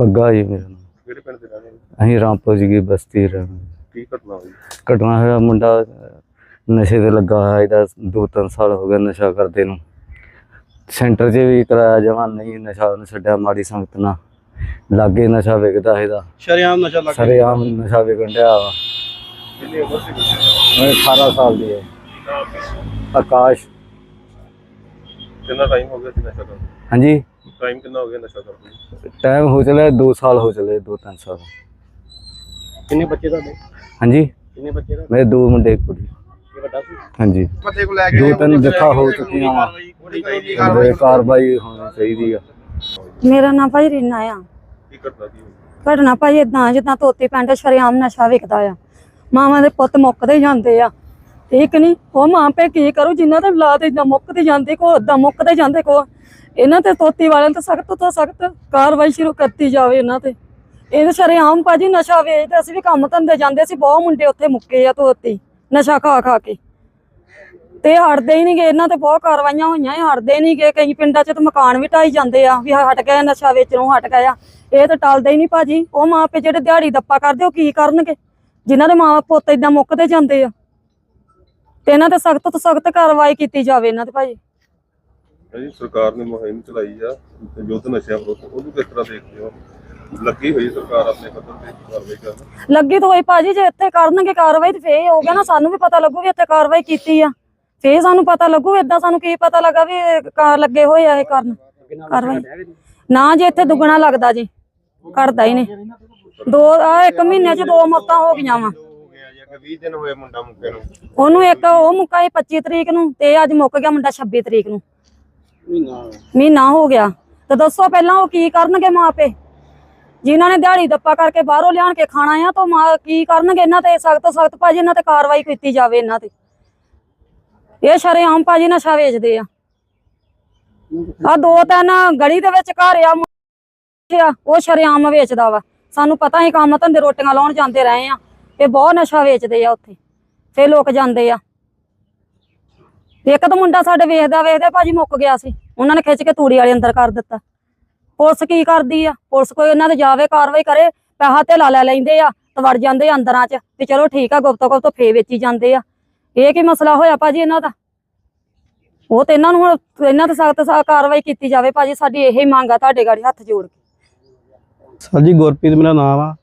ਬੱਗਾ ਜੀ ਮੇਰਾ ਨਾਮ। ਕਿਹੜੇ ਪਿੰਡ ਦੇ ਰਹਿਣ ਵਾਲੇ? ਅਸੀਂ ਰਾਮਪੁਰ ਜੀ ਦੀ ਬਸਤੀ ਰਹਿੰਦੇ ਕੀ ਘਟਨਾ ਹੋਈ? ਘਟਨਾ ਹੋਇਆ ਮੁੰਡਾ ਨਸ਼ੇ ਤੇ ਲੱਗਾ ਹੋਇਆ ਇਹਦਾ ਦੋ ਤਿੰਨ ਸਾਲ ਹੋ ਗਏ ਨਸ਼ਾ ਕਰਦੇ ਨੂੰ। ਸੈਂਟਰ 'ਚ ਵੀ ਕਰਾਇਆ ਜਮਾਂ ਨਹੀਂ ਨਸ਼ਾ ਉਹਨੇ ਛੱਡਿਆ ਮਾੜੀ ਸੰਗਤ ਨਾਲ। ਲਾਗੇ ਨਸ਼ਾ ਵਿਕਦਾ ਇਹਦਾ। ਸ਼ਰਿਆਮ ਨਸ਼ਾ ਲੱਗ ਸਰੇਆਮ ਨਸ਼ਾ ਵਿਕਣ ਡਿਆ ਵਾ। ਕਿੰਨੀ ਉਮਰ ਸੀ ਬੱਚੇ ਉਹ 18 ਸਾਲ ਦੀ ਹੈ। ਆਕਾਸ਼। ਕਿੰਨਾ ਟਾਈਮ ਹੋ ਗਿਆ ਸੀ ਨਸ਼ਾ ਕਰਦੇ ਹਾਂਜੀ? ਟਾਈਮ ਕਿੰਨਾ ਹੋ ਗਿਆ ਨਸ਼ਾ ਕਰਦੇ ਟਾਈਮ ਹੋ ਚਲੇ 2 ਸਾਲ ਹੋ ਚਲੇ 2-3 ਸਾਲ। ਕਿੰਨੇ ਬੱਚੇ ਤੁਹਾਡੇ? ਹਾਂਜੀ? ਕਿੰਨੇ ਬੱਚੇ ਤੁਹਾਡੇ? ਮੇਰੇ ਦੋ ਮੁੰਡੇ ਇੱਕ ਕੁੜੀ। ਇਹ ਵੱਡਾ ਸੀ? ਹਾਂਜੀ। ਪੱਤੇ ਕੋ ਲੈ ਦੋ ਤਿੰਨ ਜੱਥਾ ਹੋ ਚੁੱਕੀਆਂ ਵਾ। ਤੇ ਕਾਰਵਾਈ ਹੋਣੀ ਚਾਹੀਦੀ ਆ। ਮੇਰਾ ਨਾਮ ਭਾਈ ਰੀਨਾ ਆ। ਕੀ ਘਟਨਾ ਕੀ ਹੋਈ? ਘਟਨਾ ਭਾਈ ਇਦਾਂ ਜਿੱਦਾਂ ਤੋਤੀ ਪਿੰਡ ਸ਼ਰੇਆਮ ਨਸ਼ਾ ਵਿਕਦਾ ਆ। ਮਾਵਾਂ ਦੇ ਪੁੱਤ ਮੁੱਕਦੇ ਜਾਂਦੇ ਆ। ਠੀਕ ਨਹੀਂ ਉਹ ਮਾਂ ਪੇ ਕੀ ਕਰੂ ਜਿਨ੍ਹਾਂ ਦੇ ਔਲਾਦ ਇਦਾਂ ਮੁੱਕਦੇ ਜਾਂਦੇ ਕੋ ਏਦਾਂ ਮੁੱਕਦੇ ਜਾਂਦੇ ਕੋ ਇਹਨਾਂ ਤੇ ਤੋਤੀ ਵਾਲਿਆਂ ਤੇ ਸਖਤ ਤੋਂ ਸਖਤ ਕਾਰਵਾਈ ਸ਼ੁਰੂ ਕਰਤੀ ਜਾਵੇ ਇਹਨਾਂ ਤੇ। ਇਹ ਸਾਰੇ ਆਮ ਭਾਜੀ ਨਸ਼ਾ ਵੇਚਦੇ, ਅਸੀਂ ਵੀ ਕੰਮ ਧੰਦੇ ਜਾਂਦੇ ਸੀ ਬਹੁਤ ਮੁੰਡੇ ਉੱਥੇ ਮੁੱਕੇ ਆ ਤੋਤੀ ਨਸ਼ਾ ਖਾ ਖਾ ਕੇ। ਤੇ ਹਟਦੇ ਹੀ ਨਹੀਂਗੇ, ਇਹਨਾਂ ਤੇ ਬਹੁਤ ਕਾਰਵਾਈਆਂ ਹੋਈਆਂ, ਇਹ ਹਟਦੇ ਨਹੀਂਗੇ। ਕਈ ਪਿੰਡਾਂ 'ਚ ਤਾਂ ਮਕਾਨ ਵੀ ਢਾਈ ਜਾਂਦੇ ਆ, ਵੀ ਹਟ ਗਏ ਨਸ਼ਾ ਵੇਚਣੋਂ, ਹਟ ਗਏ ਆ। ਇਹ ਤਾਂ ਟਲਦੇ ਹੀ ਨਹੀਂ ਭਾਜੀ। ਉਹ ਮਾਂ ਪਿਓ ਜਿਹੜੇ ਦਿਹਾੜੀ ਦੱਪਾ ਕਰਦੇ, ਉਹ ਕੀ ਕਰਨਗੇ? ਜਿਨ੍ਹਾਂ ਦੇ ਮਾਂ ਪੁੱਤ ਇਦਾਂ ਮੁੱਕਦੇ ਜਾਂਦੇ ਆ। ਤੇ ਇਹਨਾਂ ਤੇ ਸਖਤ ਤੋਂ ਸਖਤ ਕਾਰਵਾਈ ਕੀਤੀ ਜਾਵੇ ਇਹਨਾਂ ਤੇ ਭਾਜੀ। ਜੀ ਸਰਕਾਰ ਨੇ ਮੁਹਿੰਮ ਚਲਾਈ ਆ ਤੇ ਯੁੱਧ ਨਸ਼ਿਆਂ ਵਿਰੁੱਧ ਉਹਨੂੰ ਕਿਸ ਤਰ੍ਹਾਂ ਦੇਖਦੇ ਹੋ? ਲੱਗੀ ਹੋਈ ਸਰਕਾਰ ਆਪਣੇ ਪੱਧਰ ਤੇ ਕਾਰਵਾਈ ਕਰਨ? ਲੱਗੀ ਤਾਂ ਹੋਈ ਭਾਜੀ ਜੇ ਇੱਥੇ ਕਰਨਗੇ ਕਾਰਵਾਈ ਤੇ ਫੇਰ ਹੋ ਗਿਆ ਨਾ ਸਾਨੂੰ ਵੀ ਪਤਾ ਲੱਗੂ ਵੀ ਇੱਥੇ ਕਾਰਵਾਈ ਕੀਤੀ ਆ। ਫੇਰ ਸਾਨੂੰ ਪਤਾ ਲੱਗੂ ਏਦਾਂ ਸਾਨੂੰ ਕੀ ਪਤਾ ਲੱਗਾ ਵੀ ਕਾਰ ਲੱਗੇ ਹੋਏ ਆ ਇਹ ਕਰਨ। ਕਾਰਵਾਈ। ਨਾ ਜੇ ਇੱਥੇ ਦੁੱਗਣਾ ਲੱਗਦਾ ਜੀ ਘਟਦਾ ਹੀ ਨਹੀਂ। ਦੋ ਆ ਇੱਕ ਮਹੀਨੇ ਚ ਦੋ ਮੌਤਾਂ ਹੋ ਗਈਆਂ ਵਾ। ਹੋ ਗਿਆ ਜੀ ਕਿ 20 ਦਿਨ ਹੋਏ ਮੁੰਡਾ ਮੁੱਕੇ ਨੂੰ। ਉਹਨੂੰ ਇੱਕ ਉਹ ਮੁੱਕਾ ਸੀ 25 ਤਰੀਕ ਨੂੰ ਤੇ ਅੱਜ ਮੁੱਕ ਗਿਆ ਮੁੰਡਾ 26 ਤਰੀਕ ਨੂੰ। ਮਹੀਨਾ ਹੋ ਗਿਆ। ਤੇ ਦੱਸੋ ਪਹਿਲਾਂ ਉਹ ਕੀ ਕਰਨਗੇ ਮਾਪੇ ਜਿਨ੍ਹਾਂ ਨੇ ਦਿਹਾੜੀ ਦੱਪਾ ਕਰਕੇ ਬਾਹਰੋਂ ਲਿਆਣ ਕੇ ਖਾਣਾ ਆ ਤਾਂ ਮਾਂ ਕੀ ਕਰਨਗੇ ਇਹਨਾਂ ਤੇ? ਸਖਤ ਸਖਤ ਭਾਜੀ ਇਹਨਾਂ ਤੇ ਕਾਰਵਾਈ ਕੀਤੀ ਜਾਵੇ ਇਹਨਾਂ ਤੇ। ਇਹ ਸ਼ਰੇਆਮ ਭਾਜੀ ਨਸ਼ਾ ਵੇਚਦੇ ਆ। ਆ ਦੋ ਤਿੰਨ ਗਲੀ ਦੇ ਵਿੱਚ ਘਰ ਆ ਆ, ਉਹ ਸ਼ਰੇਆਮ ਵੇਚਦਾ ਵਾ। ਸਾਨੂੰ ਪਤਾ ਹੀ ਕੰਮ ਧੰਦੇ ਰੋਟੀਆਂ ਲਾਉਣ ਜਾਂਦੇ ਰਹੇ ਆ। ਇਹ ਬਹੁਤ ਨਸ਼ਾ ਵੇਚਦੇ ਆ ਉੱਥੇ। ਫੇ ਲੋਕ ਜਾਂਦੇ ਆ। ਇੱਕ ਤਾਂ ਮੁੰਡਾ ਸਾਡੇ ਵੇਖਦਾ ਵੇਖਦਾ ਭਾਜੀ ਮੁੱਕ ਗਿਆ ਸੀ। ਉਹਨਾਂ ਨੇ ਖਿੱਚ ਕੇ ਤੂੜੀ ਵਾਲੇ ਅੰਦਰ ਕਰ ਦਿੱਤਾ। ਪੁਲਿਸ ਕੀ ਕਰਦੀ ਆ? ਪੁਲਿਸ ਕੋਈ ਇਹਨਾਂ ਤੇ ਜਾਵੇ, ਕਾਰਵਾਈ ਕਰੇ, ਪੈਸਾ ਤੇ ਲੈ ਲੈਂਦੇ ਆ, ਤੇ ਵੜ ਜਾਂਦੇ ਆ ਅੰਦਰਾਂ 'ਚ, ਵੀ ਚਲੋ ਠੀਕ ਆ, ਗੁਪਤੋ ਗੁਪਤੋ ਫੇ ਵੇਚੀ ਜਾਂਦੇ ਆ। ਇਹ ਕੀ ਮਸਲਾ ਹੋਇਆ ਭਾਜੀ ਇਹਨਾਂ ਦਾ? ਉਹ ਤੇ ਇਹਨਾਂ ਨੂੰ ਹੁਣ, ਇਹਨਾਂ ਤੇ ਸਖਤ ਸਖਤ ਕਾਰਵਾਈ ਕੀਤੀ ਜਾਵੇ ਭਾਜੀ, ਸਾਡੀ ਇਹੀ ਮੰਗ ਆ ਤੁਹਾਡੇ ਗਾੜੀ ਹੱਥ ਜੋੜ ਕੇ। ਸਰ ਜੀ, ਗੁਰਪ੍ਰੀਤ ਮੇਰਾ ਨਾਮ ਆ।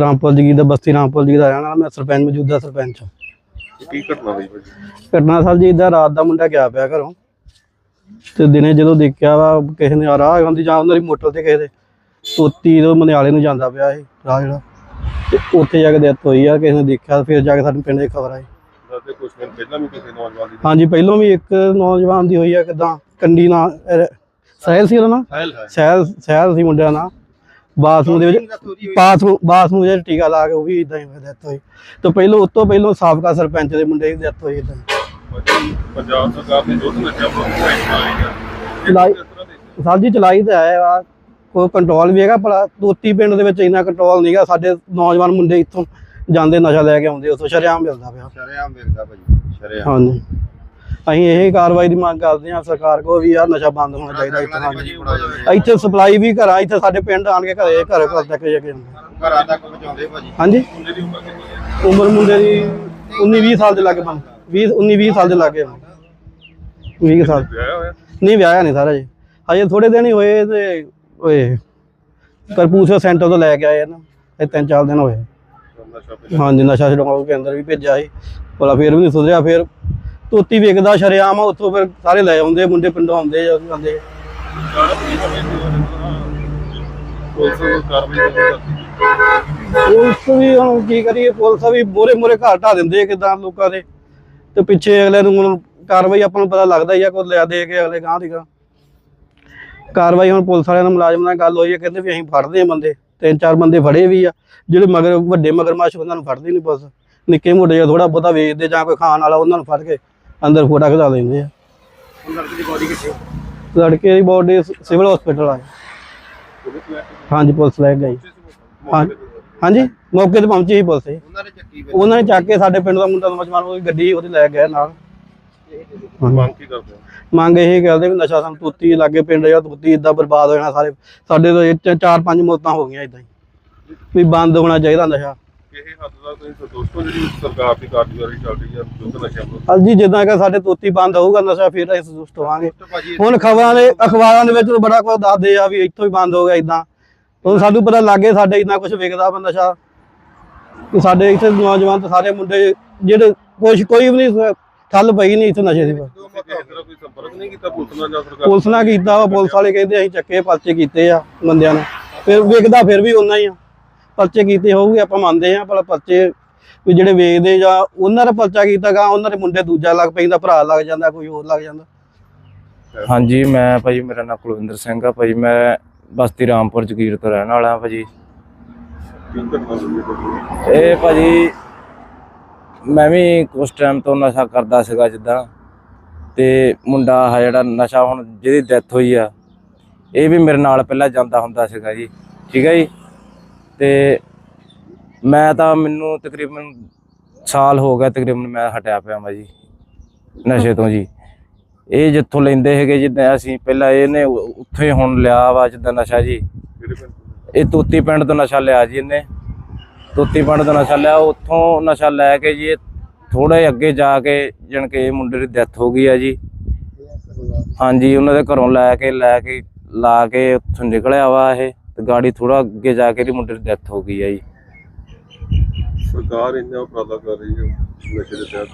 ਰਾਮਪੁਰ ਜੀ ਦਾ ਬਸਤੀ, ਰਾਮਪੁਰ ਜੀ ਦਾ ਰਹਿਣ ਵਾਲਾ, ਮੈਂ ਸਰਪੰਚ ਮੌਜੂਦਾ ਸਰਪੰਚ ਹਾਂ। ਕੀ ਘਟਨਾ ਹੋਈ ਭਾਜੀ ਘਟਨਾ ਸਰ ਜੀ ਇਦਾਂ ਰਾਤ ਦਾ ਮੁੰਡਾ ਗਿਆ ਪਿਆ ਘਰੋਂ। ਤੇ ਦਿਨੇ ਜਦੋਂ ਦੇਖਿਆ ਵਾ ਕਿਸੇ ਨੇ ਆ ਰਾਹ ਆਉਂਦੀ ਜਾਂ ਉਹਨਾਂ ਦੀ ਮੋਟਰ ਤੇ ਕਿਸੇ ਦੇ। ਤੋਤੀ ਤੋਂ ਮਨਿਆਲੇ ਨੂੰ ਜਾਂਦਾ ਪਿਆ ਇਹ ਰਾਹ ਜਿਹੜਾ। ਤੇ ਉੱਥੇ ਜਾ ਕੇ ਡੈਥ ਹੋਈ ਆ ਕਿਸੇ ਨੇ ਦੇਖਿਆ ਫਿਰ ਜਾ ਕੇ ਸਾਡੇ ਪਿੰਡ ਦੀ ਖਬਰ ਆਈ। ਦੱਸਦੇ ਕੁਝ ਦਿਨ ਪਹਿਲਾਂ ਵੀ ਕਿਸੇ ਨੌਜਵਾਨ ਦੀ। ਹਾਂਜੀ ਪਹਿਲੋਂ ਵੀ ਇੱਕ ਨੌਜਵਾਨ ਦੀ ਹੋਈ ਆ ਕਿਦਾਂ ਕੰਡੀ ਨਾਲ ਸਹਿਲ ਸੀ ਉਹਦਾ ਨਾਂ? ਸਹਿਲ ਸਹਿਲ। ਸੀ ਮੁੰਡਿਆਂ ਨਾਲ ਬਾਥਰੂਮ ਦੇ ਵਿੱਚ ਬਾਥਰੂਮ ਬਾਥਰੂਮ ਦੇ ਵਿੱਚ ਟੀਕਾ ਲਾ ਕੇ ਉਹ ਵੀ ਇਦਾਂ ਹੀ ਡੈਥ ਹੋਈ। ਤੇ ਪਹਿਲੋਂ ਉਸ ਤੋਂ ਪਹਿਲੋਂ ਸਾਬਕਾ ਸਰਪੰਚ ਦੇ ਮੁੰਡੇ ਦੀ ਡੈਥ ਹੋਈ ਇਦਾਂ ਪੰਜਾਬ ਸਰਕਾਰ ਨੇ ਚਲਾਈ ਸਰ ਜੀ ਤਾਂ ਹੈ ਆ। ਕੋਈ ਕੰਟਰੋਲ ਵੀ ਹੈਗਾ ਪਰ ਤੋਤੀ ਪਿੰਡ ਦੇ ਵਿੱਚ ਇੰਨਾ ਕੰਟਰੋਲ ਨਹੀਂਗਾ ਸਾਡੇ ਨੌਜਵਾਨ ਮੁੰਡੇ ਇੱਥੋਂ ਜਾਂਦੇ ਨਸ਼ਾ ਲੈ ਕੇ ਆਉਂਦੇ ਉੱਥੋਂ ਸ਼ਰੇਆਮ ਮਿਲਦਾ ਪਿਆ। ਸ਼ਰੇਆਮ ਵੇਖਦਾ ਭਾਜੀ ਸ਼ਰੇਆਮ। ਹਾਂਜੀ। ਅਸੀਂ ਇਹ ਕਾਰਵਾਈ ਦੀ ਮੰਗ ਕਰਦੇ ਹਾਂ ਸਰਕਾਰ ਕੋਲ ਵੀ ਆ ਨਸ਼ਾ ਬੰਦ ਹੋਣਾ ਚਾਹੀਦਾ ਇੱਥੇ ਹਾਂਜੀ। ਇੱਥੇ ਸਪਲਾਈ ਵੀ ਘਰਾਂ ਇੱਥੇ ਸਾਡੇ ਪਿੰਡ ਆਣ ਕੇ ਘਰੇ ਘਰ ਘਰ ਤੱਕ ਜਾ ਕੇ ਘਰਾਂ ਤੱਕ ਪਹੁੰਚਾਉਂਦੇ ਭਾਜੀ। ਹਾਂਜੀ? ਉਮਰ ਮੁੰਡੇ ਦੀ 19 20 ਸਾਲ ਦੇ ਲੱਗੇ ਬਣ 20 19 20 ਸਾਲ ਦੇ ਲੱਗੇ 20 ਸਾਲ। ਨਹੀਂ ਵਿਆਹਿਆ ਨਹੀਂ ਸਾਰਾ ਜੀ। ਹਜੇ ਥੋੜੇ ਦਿਨ ਹੀ ਹੋਏ ਤੇ ਓਏ ਕਰਪੂਸੇ ਸੈਂਟਰ ਤੋਂ ਲੈ ਕੇ ਆਏ ਨਾ। ਇਹ ਤਿੰਨ ਚਾਰ ਦਿਨ ਹੋਏ। ਹਾਂਜੀ ਨਸ਼ਾ ਛਡਾਉਣ ਕੇ ਅੰਦਰ ਵੀ ਭੇਜਿਆ ਸੀ। ਭਲਾ ਫੇਰ ਵੀ ਨਹੀਂ ਸੁਧਰਿਆ ਫੇਰ ਤੋਤੀ ਵੇਖਦਾ ਸ਼ਰੇਆਮ ਆ ਉੱਥੋਂ ਫਿਰ ਸਾਰੇ ਲੈ ਆਉਂਦੇ ਮੁੰਡੇ ਪਿੰਡੋਂ ਆਉਂਦੇ ਜਾਂਦੇ ਪੁਲਿਸ ਵੀ ਹੁਣ ਕੀ ਕਰੀਏ ਪੁਲਿਸ ਵੀ ਮੋਰੇ ਮੋਰੇ ਘਰ ਢਾ ਦਿੰਦੇ ਕਿਦਾਂ ਲੋਕਾਂ ਦੇ। ਤੇ ਪਿੱਛੇ ਅਗਲੇ ਨੂੰ ਹੁਣ ਕਾਰਵਾਈ ਆਪਾਂ ਨੂੰ ਪਤਾ ਲੱਗਦਾ ਹੀ ਆ ਕੋਈ ਲਿਆ ਦੇ ਕੇ ਅਗਲੇ ਗਾਂ ਦੀ ਗਾਂ ਕਾਰਵਾਈ ਹੁਣ ਪੁਲਿਸ ਵਾਲਿਆਂ ਨਾਲ ਮੁਲਾਜ਼ਮ ਨਾਲ ਗੱਲ ਹੋਈ ਹੈ ਕਹਿੰਦੇ ਵੀ ਅਸੀਂ ਫੜਦੇ ਆ ਬੰਦੇ ਤਿੰਨ ਚਾਰ ਬੰਦੇ ਫੜੇ ਵੀ ਆ ਜਿਹੜੇ ਮਗਰ ਵੱਡੇ ਮਗਰਮੱਛ ਉਹਨਾਂ ਨੂੰ ਫੜਦੀ ਨਹੀਂ ਪੁਲਿਸ। ਨਿੱਕੇ ਮੋਟੇ ਜਿਹਾ ਥੋੜਾ ਬਹੁਤਾ ਵੇਚਦੇ ਜਾਂ ਕੋਈ ਖਾਣ ਵਾਲਾ ਉਹਨਾਂ ਨੂੰ ਫੜ ਕੇ ਅੰਦਰ ਫੋਟਾ ਖਿਚਾ ਲੈਂਦੇ ਆ। ਲੜਕੀ ਦੀ ਬੋਡੀ ਕਿੱਥੇ ਲੜਕੇ ਦੀ ਬੋਡੀ ਸਿਵਲ ਹਸਪੀਟਲ ਆ। ਹਾਂਜੀ ਪੁਲਿਸ ਲੈ ਗਈ ਹਾਂਜੀ ਮੌਕੇ ਤੇ ਪਹੁੰਚੀ ਸੀ ਪੁਲਿਸ। ਉਹਨਾਂ ਨੇ ਚੱਕੀ ਫਿਰ? ਉਹਨਾਂ ਨੇ ਚੱਕ ਕੇ ਸਾਡੇ ਪਿੰਡ ਦਾ ਮੁੰਡਾ ਨੌਜਵਾਨ ਉਹ ਗੱਡੀ ਉਹਦੀ ਲੈ ਗਏ ਨਾਲ। ਮੰਗ ਕੀ ਕਰਦੇ ਮੰਗ ਇਹ ਕਰਦੇ ਵੀ ਨਸ਼ਾ ਸਾਨੂੰ ਤੁੱਤੀ ਲਾਗੇ ਪਿੰਡ ਜਾਂ ਤੁੱਤੀ ਇਦਾਂ ਬਰਬਾਦ ਹੋ ਜਾਣਾ ਸਾਰੇ। ਸਾਡੇ ਤੋਂ ਚਾਰ ਪੰਜ ਮੌਤਾਂ ਹੋ ਗਈਆਂ ਇਦਾਂ ਹੀ। ਵੀ ਬੰਦ ਹੋਣਾ ਚਾਹੀਦਾ ਨਸ਼ਾ। ਇਹ ਹੱਦ ਦਾ ਤੁਸੀਂ ਸੰਤੁਸ਼ਟ ਹੋ ਜਿਹੜੀ ਸਰਕਾਰ ਦੀ ਕਾਰਜਕਾਰੀ ਚੱਲ ਰਹੀ ਹੈ ਯੁੱਧ ਨਸ਼ਿਆਂ ਵਿਰੁੱਧ? ਹਾਂਜੀ ਜਿੱਦਾਂ ਕਿ ਸਾਡੇ ਤੋਤੀ ਬੰਦ ਹੋਊਗਾ ਨਸ਼ਾ ਫਿਰ ਅਸੀਂ ਸੰਤੁਸ਼ਟ ਹੋਵਾਂਗੇ। ਹੁਣ ਖਬਰਾਂ ਦੇ ਅਖਬਾਰਾਂ ਦੇ ਵਿੱਚ ਤਾਂ ਬੜਾ ਕੁਝ ਦੱਸਦੇ ਆ ਵੀ ਇੱਥੋਂ ਹੀ ਬੰਦ ਹੋ ਗਿਆ ਇਦਾਂ ਹੁਣ ਸਾਨੂੰ ਪਤਾ ਲੱਗੇ ਸਾਡੇ ਇੰਨਾ ਕੁਝ ਵਿਕਦਾ ਵਾ ਨਸ਼ਾ। ਕਿ ਸਾਡੇ ਇੱਥੇ ਨੌਜਵਾਨ ਤੇ ਸਾਰੇ ਮੁੰਡੇ ਜਿਹੜੇ ਕੁਛ ਕੋਈ ਵੀ ਨਹੀਂ ਠੱਲ ਪਈ ਨਹੀਂ ਇੱਥੇ ਨਸ਼ੇ ਦੀ। ਤੁਸੀਂ ਕਿਸੇ ਤਰ੍ਹਾਂ ਕੋਈ ਸੰਪਰਕ ਨਹੀਂ ਕੀਤਾ ਪੁਲਿਸ ਨਾਲ ਕੀਤਾ ਪੁਲਿਸ ਵਾਲੇ ਕਹਿੰਦੇ ਅਸੀਂ ਚੱਕੇ ਪਰਚੇ ਕੀਤੇ ਆ ਬੰਦਿਆਂ ਨੇ। ਫਿਰ ਵਿਕਦਾ ਫਿਰ ਵੀ ਉਹਨਾਂ ਹੀ ਆ। ਪਰਚੇ ਕੀਤੇ ਹੋਊਗੇ, ਆਪਾਂ ਮੰਨਦੇ ਹਾਂ ਪਰ ਪਰਚੇ ਵੀ ਜਿਹੜੇ ਵੇਚਦੇ ਜਾਂ ਉਹਨਾਂ ਦਾ ਪਰਚਾ ਕੀਤਾ ਉਹਨਾਂ ਦੇ ਮੁੰਡੇ ਦੂਜਾ ਲੱਗ ਪੈਂਦਾ, ਭਰਾ ਲੱਗ ਜਾਂਦਾ, ਕੋਈ ਹੋਰ ਲੱਗ ਜਾਂਦਾ। ਹਾਂਜੀ, ਮੈਂ ਭਾਜੀ ਮੇਰਾ ਨਾਮ ਕੁਲਵਿੰਦਰ ਸਿੰਘ ਆ ਭਾਜੀ ਮੈਂ ਬਸਤੀ ਰਾਮਪੁਰ ਜਗੀਰ ਤੋਂ ਰਹਿਣ ਵਾਲਾ ਭਾਜੀ। ਇਹ ਭਾਜੀ, ਮੈਂ ਵੀ ਕੁਝ ਟਾਈਮ ਤੋਂ ਨਸ਼ਾ ਕਰਦਾ ਸੀਗਾ ਜਿੱਦਾਂ, ਤੇ ਮੁੰਡਾ ਆ ਜਿਹੜਾ ਨਸ਼ਾ ਹੁਣ ਜਿਹਦੀ ਡੈਥ ਹੋਈ ਆ, ਇਹ ਵੀ ਮੇਰੇ ਨਾਲ ਪਹਿਲਾਂ ਜਾਂਦਾ ਹੁੰਦਾ ਸੀਗਾ ਜੀ, ਠੀਕ ਹੈ ਜੀ? ਤੇ ਮੈਂ ਤਾਂ ਮੈਨੂੰ ਤਕਰੀਬਨ ਸਾਲ ਹੋ ਗਿਆ ਤਕਰੀਬਨ ਮੈਂ ਹਟਿਆ ਪਿਆ ਮੈਂ ਜੀ ਨਸ਼ੇ ਤੋਂ ਜੀ। ਇਹ ਜਿੱਥੋਂ ਲੈਂਦੇ ਹੈਗੇ ਜਿੱਦਾਂ ਅਸੀਂ ਪਹਿਲਾਂ ਇਹਨੇ ਉੱਥੋਂ ਹੀ ਹੁਣ ਲਿਆ ਵਾ ਜਿੱਦਾਂ ਨਸ਼ਾ ਜੀ? ਇਹ ਤੋਤੀ ਪਿੰਡ ਤੋਂ ਨਸ਼ਾ ਲਿਆ ਜੀ ਇਹਨੇ। ਤੋਤੀ ਪਿੰਡ ਤੋਂ ਨਸ਼ਾ ਲਿਆ ਉੱਥੋਂ ਨਸ਼ਾ ਲੈ ਕੇ ਜੀ ਥੋੜੇ ਅੱਗੇ ਜਾ ਕੇ ਜਣ ਕੇ ਇਹ ਮੁੰਡੇ ਦੀ ਡੈਥ ਹੋ ਗਈ ਆ ਜੀ। ਹਾਂਜੀ ਉਹਨਾਂ ਦੇ ਘਰੋਂ ਲੈ ਕੇ ਲੈ ਕੇ ਲਾ ਕੇ ਉੱਥੋਂ ਨਿਕਲਿਆ ਵਾ ਇਹ। ਤੇ ਗਾੜੀ ਥੋੜਾ ਅੱਗੇ ਜਾ ਕੇ ਇਹਦੀ ਮੁੰਡੇ ਦੀ ਡੈਥ ਹੋ ਗਈ ਆ ਜੀ। ਸਰਕਾਰ ਇੰਨਾ ਉਪਰਾਲਾ ਕਰ ਰਹੀ ਹੈ ਨਸ਼ੇ ਦੇ ਤਹਿਤ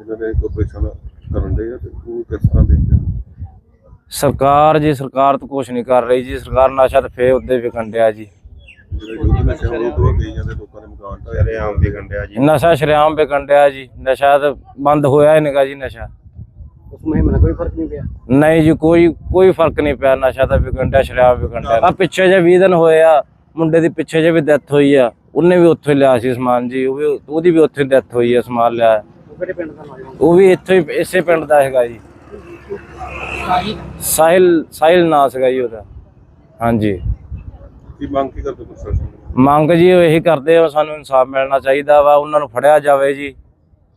ਇਹਨਾਂ ਨੇ ਇੱਕ ਆਪਰੇਸ਼ਨ ਕਰਨ ਦੇ ਆ ਤੇ ਉਹ ਕਿਸ ਤਰ੍ਹਾਂ ਦੇਖਦੇ ਹੋ ਸਰਕਾਰ ਜੀ ਸਰਕਾਰ ਤਾਂ ਕੁਝ ਨਹੀਂ ਕਰ ਰਹੀ ਜੀ ਸਰਕਾਰ ਨਸ਼ਾ ਤੇ ਫੇਰ ਉੱਦੇ ਵਿਕਣ ਡਿਆ ਜੀ। ਨਸ਼ਾ ਸ਼ਰੇਆਮ ਵਿਕਣ ਡਿਆ ਜੀ। ਨਸ਼ਾ ਤਾਂ ਬੰਦ ਹੋਇਆ ਹੀ ਨਹੀਂਗਾ ਜੀ ਨਸ਼ਾ। ਉਸ ਮੁਹਿੰਮ ਨਾਲ ਕੋਈ ਫ਼ਰਕ ਨਹੀਂ ਪਿਆ? ਨਹੀਂ ਜੀ ਕੋਈ ਕੋਈ ਫ਼ਰਕ ਨਹੀਂ ਪਿਆ। ਨਸ਼ਾ ਤਾਂ ਵਿਕਣ ਡਿਆ ਸ਼ਰਾਬ ਵਿਕਣ ਡਿਆ। ਆ ਪਿੱਛੇ ਜੇ 20 ਦਿਨ ਹੋਏ ਆ ਮੁੰਡੇ ਦੀ ਪਿੱਛੇ ਜੇ ਵੀ ਡੈਥ ਹੋਈ ਆ। ਉਹਨੇ ਵੀ ਉੱਥੋਂ ਲਿਆ ਸੀ ਸਮਾਨ ਜੀ ਉਹ ਵੀ ਉਹਦੀ ਵੀ ਉੱਥੇ ਡੈਥ ਹੋਈ ਆ ਸਮਾਨ ਲਿਆ। ਕਿਹੜੇ ਪਿੰਡ ਦਾ ਨੌਜਵਾਨ? ਉਹ ਵੀ ਇੱਥੋਂ ਹੀ ਇਸੇ ਪਿੰਡ ਦਾ ਹੈਗਾ ਜੀ। ਸਾਹਿਲ? ਸਾਹਿਲ ਨਾਂ ਸੀਗਾ ਜੀ ਉਹਦਾ। ਹਾਂਜੀ। ਕੀ ਮੰਗ ਕੀ ਕਰਦੇ ਪ੍ਰਸ਼ਾਸਨ? ਮੰਗ ਜੀ ਉਹ ਇਹੀ ਕਰਦੇ ਆ ਸਾਨੂੰ ਇਨਸਾਫ ਮਿਲਣਾ ਚਾਹੀਦਾ ਵਾ ਉਹਨਾਂ ਨੂੰ ਫੜਿਆ ਜਾਵੇ ਜੀ।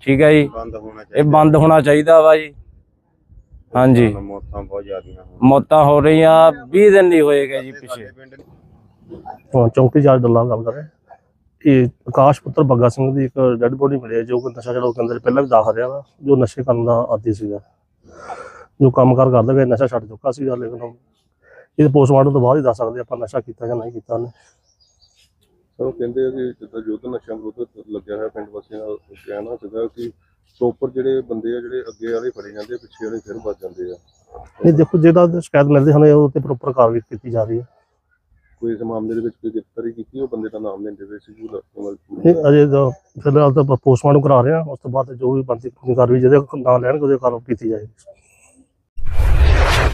ਠੀਕ ਹੈ ਜੀ। ਬੰਦ ਹੋਣਾ ਇਹ ਬੰਦ ਹੋਣਾ ਚਾਹੀਦਾ ਵਾ ਜੀ। ਹਾਂਜੀ। ਮੌਤਾਂ ਬਹੁਤ ਜ਼ਿਆਦੀਆਂ ਮੌਤਾਂ ਹੋ ਰਹੀਆਂ 20 ਦਿਨ ਨਹੀਂ ਹੋਏਗੇ ਜੀ ਪਿੱਛੇ। ਹਾਂ ਚੌਂਕੀ ਜੱਜ ਦੱਲਾ ਗੱਲ ਕਰ ਰਿਹਾ। ਇਹ ਆਕਾਸ਼ ਪੁੱਤਰ ਬੱਗਾ ਸਿੰਘ ਦੀ ਇੱਕ ਡੈੱਡ ਬੋਡੀ ਮਿਲੀ ਹੈ ਜੋ ਕਿ ਨਸ਼ਾ ਛਡਾਊ ਕੇਂਦਰ ਪਹਿਲਾਂ ਵੀ ਦਾਖਲ ਰਿਹਾ ਵਾ ਜੋ ਨਸ਼ੇ ਕਰਨ ਦਾ ਆਦੀ ਸੀਗਾ। ਜੋ ਕੰਮਕਾਰ ਕਰਦਾ ਗਿਆ ਨਸ਼ਾ ਛੱਡ ਚੁੱਕਾ ਸੀਗਾ ਲੇਕਿਨ ਹੁਣ ਇਹ ਪੋਸਟਮਾਰਟਮ ਤੋਂ ਬਾਅਦ ਹੀ ਦੱਸ ਸਕਦੇ ਆਪਾਂ ਨਸ਼ਾ ਕੀਤਾ ਜਾਂ ਨਹੀਂ ਕੀਤਾ ਉਹਨੇ। ਸਰ ਉਹ ਕਹਿੰਦੇ ਆ ਕਿ ਜਿੱਦਾਂ ਯੁੱਧ ਨਸ਼ਿਆਂ ਵਿਰੁੱਧ ਲੱਗਿਆ ਹੋਇਆ ਪਿੰਡ ਵਾਸੀਆਂ ਦਾ ਕਹਿਣਾ ਸੀਗਾ ਕਿ ਪ੍ਰੋਪਰ ਜਿਹੜੇ ਬੰਦੇ ਆ ਜਿਹੜੇ ਅੱਗੇ ਵਾਲੇ ਫੜੇ ਜਾਂਦੇ ਪਿੱਛੇ ਵਾਲੇ ਫਿਰ ਬਚ ਜਾਂਦੇ ਆ। ਨਹੀਂ ਦੇਖੋ ਜਿਹੜਾ ਸ਼ਿਕਾਇਤ ਮਿਲਦੀ ਸਾਨੂੰ ਉਹ ਤੇ ਪ੍ਰੋਪਰ ਕਾਰਵਾਈ ਕੀਤੀ ਜਾ ਰਹੀ ਹੈ। ਕੋਈ ਇਸ ਮਾਮਲੇ ਦੇ ਵਿੱਚ ਕੋਈ ਗ੍ਰਿਫਤਾਰੀ ਕੀਤੀ ਉਹ ਬੰਦੇ ਦਾ ਨਾਮ ਲੈਂਦੇ ਪਏ ਸੀ ਉਹ ਨਹੀਂ ਅਜੇ ਤਾਂ ਫਿਲਹਾਲ ਤਾਂ ਪੋਸਟਮਾਰਟਮ ਕਰਾ ਰਹੇ ਹਾਂ ਉਸ ਤੋਂ ਬਾਅਦ ਜੋ ਵੀ ਬਣਦੀ ਕਾਰਵਾਈ ਜਿਹਦੇ ਨਾਂ ਲੈਣਗੇ ਉਹਦੇ ਕਾਰਵਾਈ ਕੀਤੀ ਜਾਏਗੀ।